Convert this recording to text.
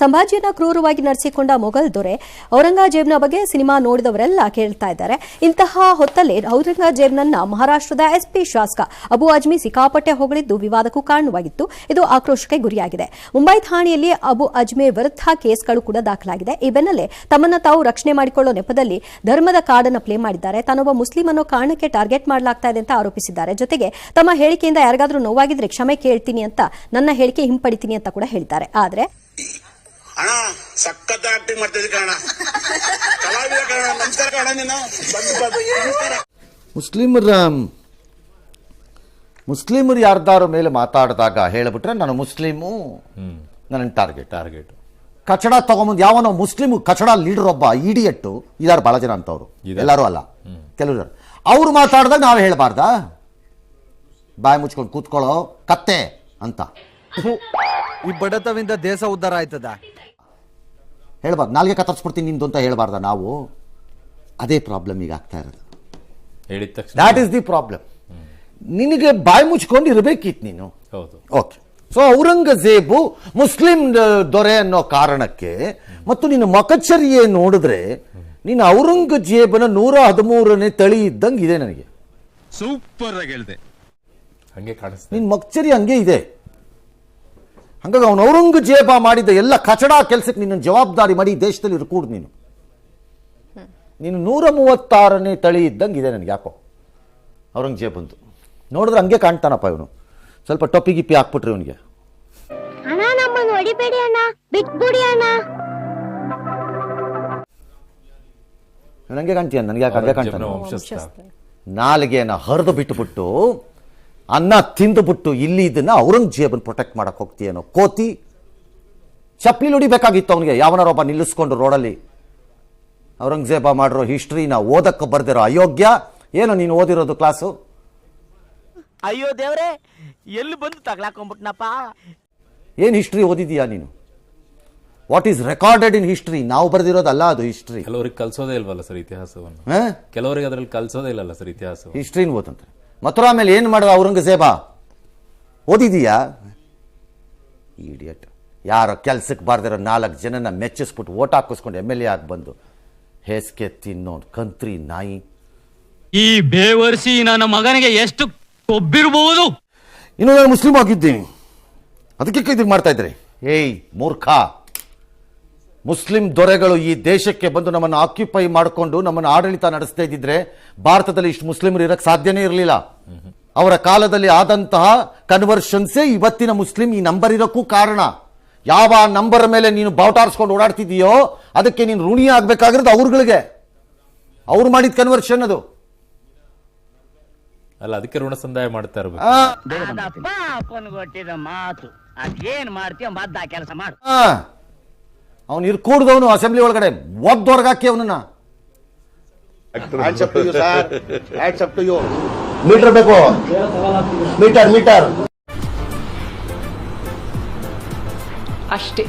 ಸಂಭಾಜಿಯನ್ನ ಕ್ರೂರವಾಗಿ ನಡೆಸಿಕೊಂಡ ಮೊಘಲ್ ದೊರೆ ಔರಂಗಜೇಬ್ನ ಬಗ್ಗೆ ಸಿನಿಮಾ ನೋಡಿದವರೆಲ್ಲ ಕೇಳ್ತಾ ಇದ್ದಾರೆ. ಇಂತಹ ಹೊತ್ತಲ್ಲಿ ಔರಂಗಜೇಬ್ನನ್ನ ಮಹಾರಾಷ್ಟ್ರದ ಎಸ್ಪಿ ಶಾಸಕ ಅಬು ಅಜ್ಮಿ ಸಿಕ್ಕಾಪಟ್ಟೆ ಹೊಗಳಿದ್ದು ವಿವಾದಕ್ಕೂ ಕಾರಣವಾಗಿತ್ತು. ಇದು ಆಕ್ರೋಶಕ್ಕೆ ಗುರಿಯಾಗಿದೆ. ಮುಂಬೈ ಠಾಣೆಯಲ್ಲಿ ಅಬು ಅಜ್ಮಿ ವಿರುದ್ಧ ಕೇಸ್ಗಳು ಕೂಡ ದಾಖಲಾಗಿದೆ. ಈ ಬೆನ್ನಲ್ಲೇ ತಮ್ಮನ್ನ ತಾವು ರಕ್ಷಣೆ ಮಾಡಿಕೊಳ್ಳೋ ನೆಪದಲ್ಲಿ ಧರ್ಮದ ಕಾರ್ಡನ್ನು ಪ್ಲೇ ಮಾಡಿದ್ದಾರೆ. ತಾನೊಬ್ಬ ಮುಸ್ಲಿಂ ಅನ್ನೋ ಕಾರಣಕ್ಕೆ ಟಾರ್ಗೆಟ್ ಮಾಡಲಾಗ್ತಾ ಇದೆ ಅಂತ ಆರೋಪಿಸಿದ್ದಾರೆ. ಜೊತೆಗೆ ತಮ್ಮ ಹೇಳಿಕೆಯಿಂದ ಯಾರಿಗಾದ್ರೂ ನೋವಾಗಿದ್ರೆ ಕ್ಷಮೆ ಕೇಳ್ತೀನಿ ಅಂತ ನನ್ನ ಹೇಳಿಕೆ ಹಿಂಪಡಿತೀನಿ ಅಂತ ಕೂಡ ಹೇಳಿದ್ದಾರೆ. ಆದ್ರೆ ಅಣ್ಣ ಸಖತ್ ಆಕ್ಟಿಂಗ್ ಮಾಡ್ತಿದ್ದೆ ಕಣ ಕಲಾವಿದ ಕಣ ನಮಸ್ಕಾರ ಕಣ ನೀನು. ನಮಸ್ಕಾರ. ಮುಸ್ಲಿಮರ ಮುಸ್ಲಿಮರು ಯಾರ್ದಾರ ಮೇಲೆ ಮಾತಾಡಿದಾಗ ಹೇಳಿಬಿಟ್ರೆ ನಾನು ಮುಸ್ಲಿಮು. ನನ್ನ ಟಾರ್ಗೆಟ್ ಟಾರ್ಗೆಟ್ ಕಚಡ ತಗೊಂಬಂದು ಯಾವನೋ ಮುಸ್ಲಿಮ್ ಕಚಡ ಲೀಡರ್ ಒಬ್ಬ ಇಡಿಯಟ್ಟು ಇದಾರು ಭಾಳ ಜನ ಅಂತವ್ರು. ಎಲ್ಲರೂ ಅಲ್ಲ. ಕೆಲವರು ಅವ್ರು ಮಾತಾಡಿದಾಗ ನಾವು ಹೇಳ್ಬಾರ್ದಾ? ಬಾಯಿ ಮುಚ್ಕೊಂಡು ಕೂತ್ಕೊಳ್ಳೋ ಕತ್ತೆ ಅಂತ. ಈ ಬಡತವಿಂದ ದೇಶ ಉದ್ಧಾರ ಆಯ್ತದ? ಹೇಳ್ಬಾರ್ದು. ನಾಲ್ಗೆ ಕತ್ತರಿಸ್ಬಿಡ್ತೀನಿ ನಿಂದು ಅಂತ ಹೇಳ್ಬಾರ್ದ ನಾವು? ಅದೇ ಪ್ರಾಬ್ಲಮ್ ಈಗ ಆಗ್ತಾ ಇರೋದು. ಹೇಳಿದ ತಕ್ಷಣ ದ್ಯಾಟ್ ಈಸ್ ದಿ ಪ್ರಾಬ್ಲಮ್ ನಿನಗೆ ಬಾಯಿ ಮುಚ್ಕೊಂಡು ಇರಬೇಕಿತ್ತು ನೀನು. ಹೌದು. ಓಕೆ ಸೊ ಔರಂಗಜೇಬು ಮುಸ್ಲಿಂ ದೊರೆ ಅನ್ನೋ ಕಾರಣಕ್ಕೆ ಮತ್ತು ನಿನ್ನ ಮಕಚರ್ಯೆ ನೋಡಿದ್ರೆ ನೀನು ಔರಂಗಜೇಬನ ನೂರ ಹದಿಮೂರನೇ ತಳಿ ಇದ್ದಂಗೆ ಇದೆ ನನಗೆ. ಸೂಪರ್ ಆಗಿ ಹೇಳಿದೆ. ಹಂಗೆ ಕಾಣಿಸ್ತದೆ ನಿನ್ನ ಮಕಚರ್ಯ ಹಂಗೆ ಇದೆ. ಹಂಗಾಗಿ ಅವನು ಔರಂಗಜೇಬ ಮಾಡಿದ ಎಲ್ಲ ಕಚಡ ಕೆಲಸಕ್ಕೆ ನಿನ್ನ ಜವಾಬ್ದಾರಿ ಮಾಡಿ ದೇಶದಲ್ಲಿ ಇರ್ಕೂಡ್ದು ನೀನು. ನೀನು ನೂರ ಮೂವತ್ತಾರನೇ ತಳಿ ಇದ್ದಂಗೆ ಇದೆ ನನಗೆ ಯಾಕೋ? ಔರಂಗಜೇಬಂದು ನೋಡಿದ್ರೆ ಹಂಗೆ ಕಾಣ್ತಾನಪ್ಪ ಇವನು. ಸ್ವಲ್ಪ ಟೊಪ್ಪಿ ಗಿಪ್ಪಿ ಹಾಕ್ಬಿಟ್ರಿ ಇವನಿಗೆ. ಅಣ್ಣ ನಮ್ಮನ್ನು ಹೊಡಿಬೇಡಿ ಅಣ್ಣ ಬಿಟ್ಬಿಡಿ ಅಣ್ಣ. ನನಗೆ ಕಾಣ್ತೀಯ? ನನಗೆ ಯಾಕೆ ಹಂಗೆ ಕಾಣ್ತಾನೆ? ನಾಲಿಗೆಯನ್ನು ನಾಲಿಗೆನ ಹರಿದು ಬಿಟ್ಟುಬಿಟ್ಟು ಅನ್ನ ತಿಂದುಬಿಟ್ಟು ಇಲ್ಲಿ ಇದನ್ನ ಔರಂಗಜೇಬನ್ ಪ್ರೊಟೆಕ್ಟ್ ಮಾಡಕ್ ಹೋಗ್ತೀಯೇನೋ ಕೋತಿ ಚಪ್ಪಲಿ ಹೊಡಿಬೇಕಾಗಿತ್ತು ಅವನಿಗೆ. ಯಾವನಾರೊಬ್ಬ ನಿಲ್ಲಿಸ್ಕೊಂಡು ರೋಡಲ್ಲಿ ಔರಂಗಜೇಬ ಮಾಡಿರೋ ಹಿಸ್ಟ್ರಿನ ಓದಕ್ಕೆ ಬರ್ದಿರೋ ಅಯೋಗ್ಯ. ಏನು ನೀನು ಓದಿರೋದು ಕ್ಲಾಸು ಅಯ್ಯೋ ದೇವ್ರೆ ಎಲ್ಲಿ ಬಂದು ತಗ್ಲಾಕೊಂಡ್ಬಿಟ್ನಪ್ಪ? ಏನು ಹಿಸ್ಟ್ರಿ ಓದಿದೀಯಾ ನೀನು? What is recorded in history ನಾವು ಬರೆದಿರೋದಲ್ಲ ಅದು ಹಿಸ್ಟ್ರಿ ಕೆಲವರಿಗೆ ಕಲ್ಸೋದೇ ಇಲ್ವಲ್ಲ ಸರ್ ಇತಿಹಾಸವನ್ನು? ಕೆಲವರಿಗೆ ಅದರಲ್ಲಿ ಕಲ್ಸೋದೇ ಇಲ್ಲಲ್ಲ ಸರ್ ಇತಿಹಾಸ ಹಿಸ್ಟ್ರಿನ ಓದಂತ ಮಥುರಾ ಮೇಲೆ ಏನು ಮಾಡಿದ ಔರಂಗಜೇಬ? ಓದಿದೀಯಾ? ಇಡಿಯಟ್ ಯಾರೋ ಕೆಲ್ಸಕ್ಕೆ ಬಾರ್ದಿರೋ ನಾಲ್ಕು ಜನನ ಮೆಚ್ಚಿಸ್ಬಿಟ್ಟು ಓಟ್ ಹಾಕಿಸ್ಕೊಂಡು ಎಂ ಎಲ್ ಎ ಆಗಿ ಬಂದು ಹೇಸ್ಗೆ ತಿನ್ನೋ ಕಂತ್ರಿ ನಾಯಿ. ಈ ಬೇವರ್ಸಿ ನನ್ನ ಮಗನಿಗೆ ಎಷ್ಟು ಕೊಬ್ಬಿರಬಹುದು ಇನ್ನು ನಾನು ಮುಸ್ಲಿಂ ಆಗಿದ್ದೀನಿ. ಅದಕ್ಕೆ ಇದಕ್ಕೆ ಮಾಡ್ತಾ ಇದ್ರಿ. ಏಯ್ ಮೂರ್ಖ. ಮುಸ್ಲಿಂ ದೊರೆಗಳು ಈ ದೇಶಕ್ಕೆ ಬಂದು ನಮ್ಮನ್ನು ಆಕ್ಯುಪೈ ಮಾಡಿಕೊಂಡು ನಮ್ಮನ್ನು ಆಡಳಿತ ನಡೆಸ್ತಾ ಇದ್ದಿದ್ರೆ ಭಾರತದಲ್ಲಿ ಇಷ್ಟು ಮುಸ್ಲಿಮರು ಇರಕ್ಕೆ ಸಾಧ್ಯನೇ ಇರಲಿಲ್ಲ. ಅವರ ಕಾಲದಲ್ಲಿ ಆದಂತಹ ಕನ್ವರ್ಷನ್ಸೇ ಇವತ್ತಿನ ಮುಸ್ಲಿಂ ಈ ನಂಬರ್ ಇರೋಕ್ಕೂ ಕಾರಣ. ಯಾವ ನಂಬರ್ ಮೇಲೆ ನೀನು ಬಾವುಟಾರಿಸ್ಕೊಂಡು ಓಡಾಡ್ತಿದೀಯೋ ಅದಕ್ಕೆ ನೀನು ಋಣಿ ಆಗಬೇಕಾಗಿರೋದು ಅವ್ರುಗಳಿಗೆ. ಅವ್ರು ಮಾಡಿದ ಕನ್ವರ್ಷನ್ ಅದು. ಅಲ್ಲ ಅದಕ್ಕೆ ಋಣ ಸಂದಾಯ ಮಾಡ್ತಾ ಇರ್ಬೇಕು. ಮಾತು. ಅದೇನ್ ಮಾಡ್ತೀಯ ಮದ್ದ ಕೆಲಸ ಮಾಡು. ಅವನು ಇರ್ಕೂಡ್ದವನು ಅಸೆಂಬ್ಲಿ ಒಳಗಡೆ. ಒದ್ದೊರ್ಗಾಕಿ ಅವನನ್ನ. Hands up to you sir hands up to you meter ಬೇಕು. ಮೀಟರ್ ಮೀಟರ್ ಅಷ್ಟೇ.